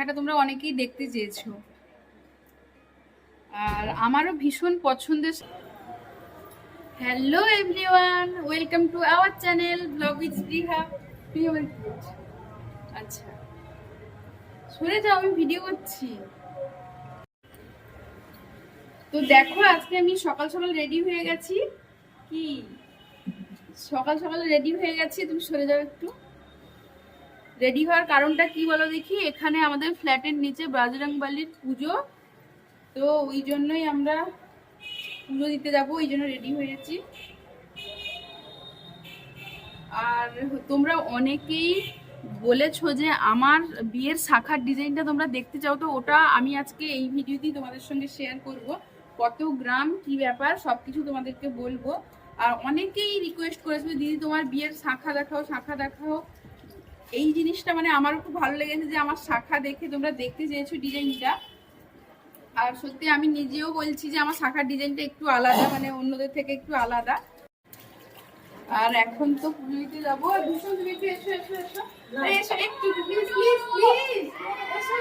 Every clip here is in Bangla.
শাখাটা তোমরা অনেকেই দেখতে চেয়েছো। আর আমারও ভীষণ পছন্দের hello everyone welcome to our channel blog with Spriha প্রিয় আচ্ছা। সরে যাও, আমি ভিডিও করছি। তো দেখো, আজকে আমি সকাল সকাল রেডি হয়ে গেছি। কি? সকাল সকাল রেডি হয়ে গেছি, তুমি সরে যাও একটু। রেডি হওয়ার কারণটা কি বলো দেখি? এখানে আমাদের ফ্ল্যাটের নিচে বাজরংবালির পুজো। তো ওই জন্যই আমরা পুজো দিতে যাব, ওই জন্য রেডি হয়েছি আর তোমরা অনেকেই বলেছ যে আমার বিয়ের শাখার ডিজাইনটা তোমরা দেখতে চাও, তো ওটা আমি আজকে এই ভিডিওতেই তোমাদের সঙ্গে শেয়ার করব। কত গ্রাম, কি ব্যাপার, সবকিছু তোমাদেরকে বলব। আর অনেকেই রিকোয়েস্ট করেছিল, দিদি, তোমার বিয়ের শাখা দেখাও শাখা দেখাও। এই জিনিসটা মানে আমারও খুব ভালো লেগেছে যে আমার শাখা দেখে তোমরা দেখতে চেয়েছো ডিজাইনটা। আর সত্যি আমি নিজেও বলছি যে আমার শাখার ডিজাইনটা একটু আলাদা মানে অন্যদের থেকে একটু আলাদা। আর এখন তো পুজো দিতে যাব ভীষণ তুমি একটু এসো এসো এসো। এসো একটু প্লিজ প্লিজ প্লিজ। এসো।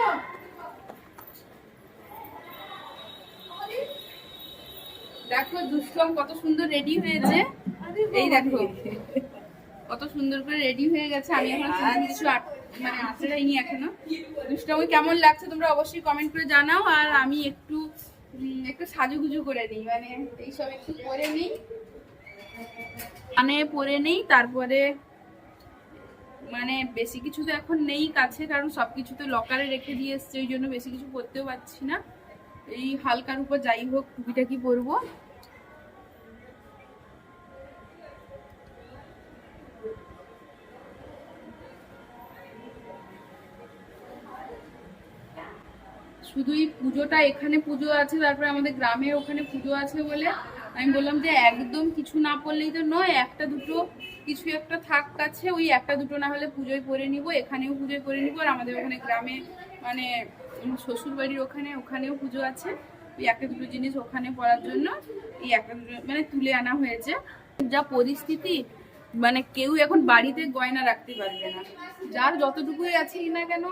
দেখো দুষ্টম কত সুন্দর রেডি হয়েছে। এই দেখো। কত সুন্দর করে রেডি হয়ে গেছে। আমি এখন কিছু আট- মানে আটটাইনি এখনও। দুষ্টমি কেমন লাগছে তোমরা অবশ্যই কমেন্ট করে জানাও আর আমি একটু একটু সাজুগুজু করে নিই। মানে এইসব একটু করে নিই। মানে পরে নেই তারপরে মানে বেশি কিছু তো এখন নেই কাছে কারণ সবকিছু তো লকারে রেখে দিয়ে এসছে ওই জন্য বেশি কিছু পরতেও পারছি না। এই হালকার উপর যাই হোক টুপিটা কি পরবো। শুধুই পুজোটা, এখানে পুজো আছে, তারপরে আমাদের গ্রামের ওখানে পুজো আছে বলে আমি বললাম যে একদম কিছু না পড়লেই তো নয়, একটা দুটো, কিছু একটা থাক কাছে, ওই একটা দুটো না হলে পুজোয় পরে নিব, এখানেও পুজোয় পরে নিব, আর আমাদের ওখানে গ্রামে মানে শ্বশুর বাড়ির ওখানে, ওখানেও পুজো আছে, ওই একটা দুটো জিনিস ওখানে পড়ার জন্য, এই একটা দুটো মানে তুলে আনা হয়েছে। যা পরিস্থিতি মানে কেউ এখন বাড়িতে গয়না রাখতে পারবে না, যার যতটুকুই আছে না কেন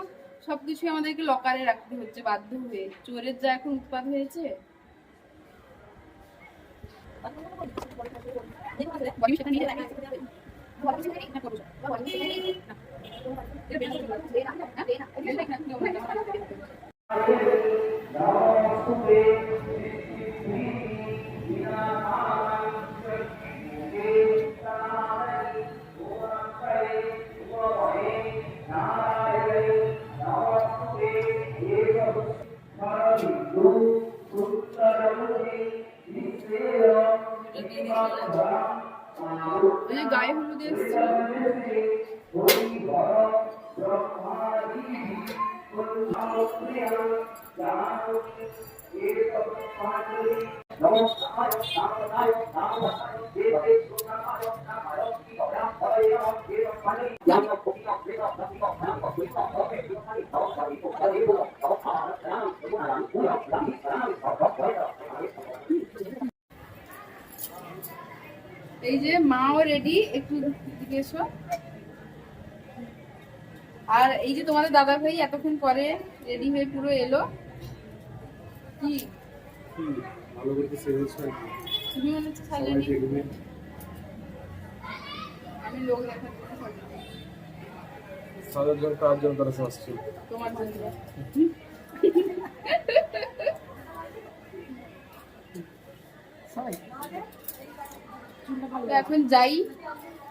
সবকিছু আমাদেরকে লকারে রাখতে হচ্ছে বাধ্য হয়ে। চোরের যা এখন উৎপাদ হয়েছে। ওই গায়ে হলুদ এসছে। এই যে মাও রেডি একটু দিকে এসো। আর এই যে তোমাদের দাদা ভাই এতক্ষণ পরে রেডি হয়ে পুরো এলো। কি? ভালো তুমি মনে হচ্ছে সবাই আমি লোক দেখার সাজার জন্য কার জন্য তারা আসছে তোমার জন্য। তো এখন যাই,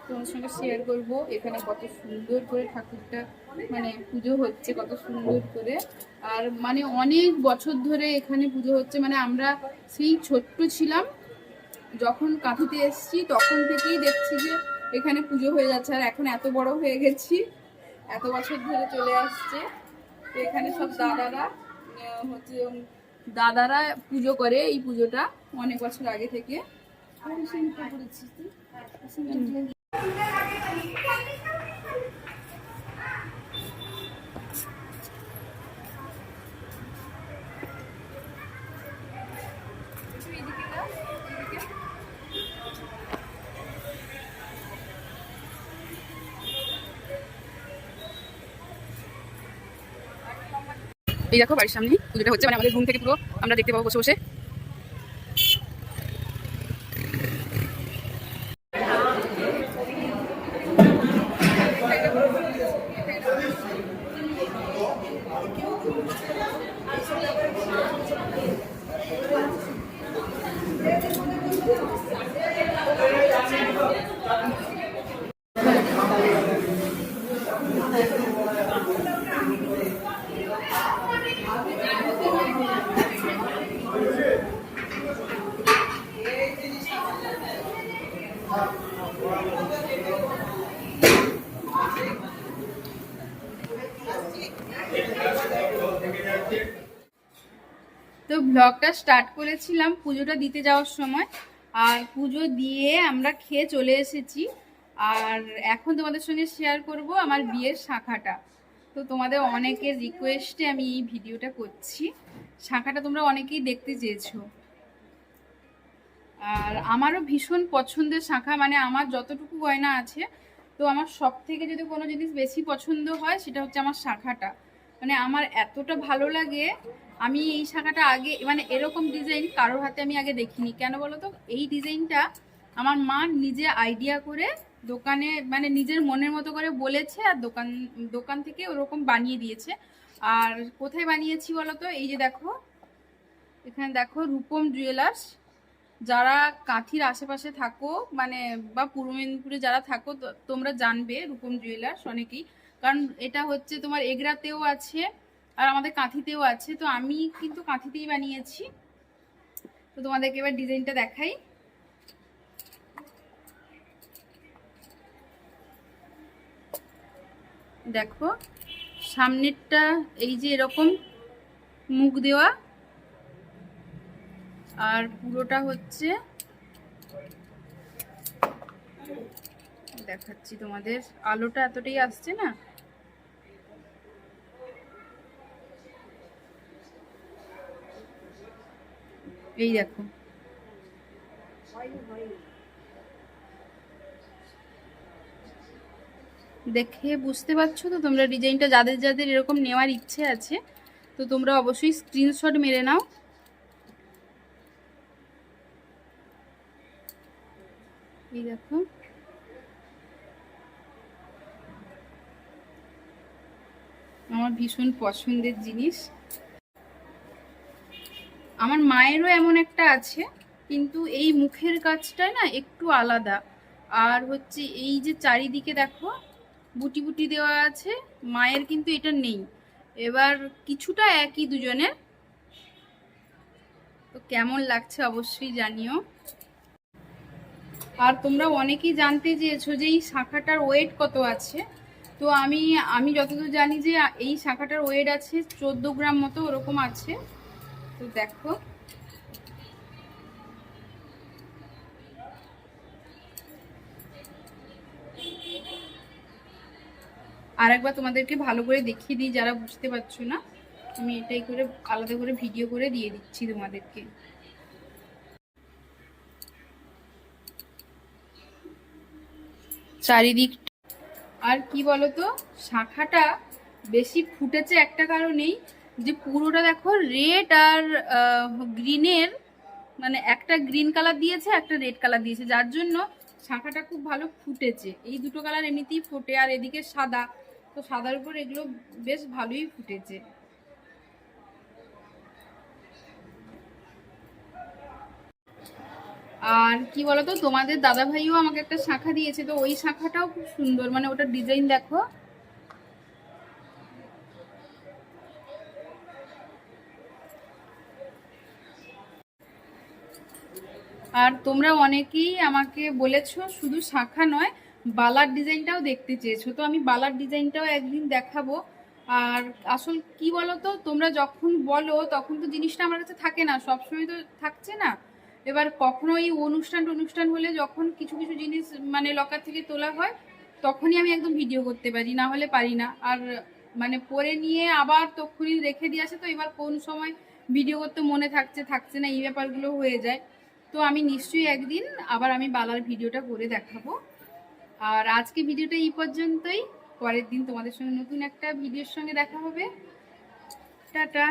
তোমার সঙ্গে শেয়ার করব। এখানে কত সুন্দর করে ঠাকুরটা মানে পুজো হচ্ছে, কত সুন্দর করে। আর মানে অনেক বছর ধরে এখানে পুজো হচ্ছে মানে আমরা সেই ছোট্ট ছিলাম, যখন কাঁথিতে এসেছি, তখন থেকেই দেখছি যে এখানে পুজো হয়ে যাচ্ছে। আর এখন এত বড় হয়ে গেছি, এত বছর ধরে চলে আসছে। তো এখানে সব দাদারা হচ্ছে দাদারা পুজো করে এই পুজোটা অনেক বছর আগে থেকে। এই দেখো বাড়ির সামনে পুজোটা হচ্ছে মানে আমাদের ঘুম থেকে পুরো আমরা দেখতে পাবো বসে বসে। ব্লগটা স্টার্ট করেছিলাম পুজোটা দিতে যাওয়ার সময়। আর পুজো দিয়ে আমরা খেয়ে চলে এসেছি। আর এখন তোমাদের সঙ্গে শেয়ার করব আমার বিয়ের শাখাটা। তো তোমাদের অনেকের রিকোয়েস্টে আমি এই ভিডিওটা করছি। শাখাটা তোমরা অনেকেই দেখতে চেয়েছো। আর আমারও ভীষণ পছন্দের শাখা মানে আমার যতটুকু গয়না আছে, তো আমার সব থেকে যদি কোনো জিনিস বেশি পছন্দ হয়, সেটা হচ্ছে আমার শাখাটা। মানে আমার এতটা ভালো লাগে আমি এই শাখাটা আগে মানে এরকম ডিজাইন কারোর হাতে আমি আগে দেখিনি। কেন বলো তো এই ডিজাইনটা আমার মা নিজে আইডিয়া করে দোকানে মানে নিজের মনের মতো করে বলেছে আর দোকান দোকান থেকে ওরকম বানিয়ে দিয়েছে। আর কোথায় বানিয়েছি বলো তো এই যে দেখো, এখানে দেখো রূপম জুয়েলার্স যারা কাঁথির আশেপাশে থাকো মানে বা পূর্ব মেদিনীপুরে যারা থাকো তোমরা জানবে রূপম জুয়েলার্স অনেকেই। কারণ এটা হচ্ছে তোমার এগরাতেও আছে আর আমাদের কাঁথিতেও আছে, তো আমি কিন্তু কাঁথিতেই বানিয়েছি। তো তোমাদেরকে এবার ডিজাইনটা দেখাই। দেখো, সামনেরটা এই যে এরকম মুখ দেওয়া, আর পুরোটা হচ্ছে দেখাচ্ছি তোমাদের, আলোটা এতটাই আসছে না? এই দেখো। দেখে বুঝতে পারছ তো তোমরা ডিজাইনটা যাদের যাদের এরকম নেওয়ার ইচ্ছে আছে, তো তোমরা অবশ্যই স্ক্রিনশট মেরে নাও। এই দেখো। আমার ভীষণ পছন্দের জিনিস। আমার মায়েরও এমন একটা আছে, কিন্তু এই মুখের কাজটা না একটু আলাদা। আর হচ্ছে এই যে চারিদিকে দেখো, বুটি বুটি দেওয়া আছে, মায়ের কিন্তু এটা নেই। এবার কিছুটা একই দুজনের তো কেমন লাগছে অবশ্যই জানিও। আর তোমরা অনেকেই জানতে চেয়েছো যে এই শাখাটার ওয়েট কত আছে। তো আমি আমি যতদূর জানি যে এই শাখাটার ওয়েট আছে চোদ্দ গ্রাম মতো ওরকম আছে। তো দেখো। আর একবার তোমাদেরকে ভালো করে দেখিয়ে দিই, যারা বুঝতে পারছ না, আমি এটাই করে, আলাদা করে ভিডিও করে দিয়ে দিচ্ছি তোমাদেরকে। চারিদিক আর কি বলতো, শাখাটা বেশি ফুটেছে একটা কারণেই যে পুরোটা দেখো রেড আর গ্রিনের মানে একটা গ্রিন কালার দিয়েছে, একটা রেড কালার দিয়েছে। যার জন্য শাখাটা খুব ভালো ফুটেছে। এই দুটো কালার এমনিতেই ফোটে, আর এদিকে সাদা। তো সাদার উপর এগুলো বেশ ভালোই ফুটেছে। আর কি বলতো, তোমাদের দাদা ভাইও আমাকে একটা শাখা দিয়েছে, তো ওই শাখাটাও খুব সুন্দর। মানে ওটার ডিজাইন দেখো। আর তোমরা অনেকেই আমাকে বলেছ, শুধু শাখা নয়, বালার ডিজাইনটাও দেখতে চেয়েছো। তো আমি বালার ডিজাইনটাও একদিন দেখাবো। আর আসল কি বলো তো তোমরা যখন বলো, তখন তো জিনিসটা আমার কাছে থাকে না, সবসময় তো থাকছে না। এবার কখনো এই অনুষ্ঠান অনুষ্ঠান হলে যখন কিছু কিছু জিনিস মানে লকার থেকে তোলা হয়, তখনই আমি একদম ভিডিও করতে পারি, না হলে পারি না। আর মানে পরে নিয়ে আবার তখনই রেখে দিয়ে আসে, তো এবার কোন সময় ভিডিও করতে মনে থাকছে থাকছে না, এই ব্যাপারগুলো হয়ে যায়। তো আমি নিশ্চয়ই একদিন আবার আমি বালার ভিডিওটা করে দেখাবো। আর আজকে ভিডিওটা এই পর্যন্তই। পরের দিন তোমাদের সঙ্গে নতুন একটা ভিডিওর সঙ্গে দেখা হবে। টাটা।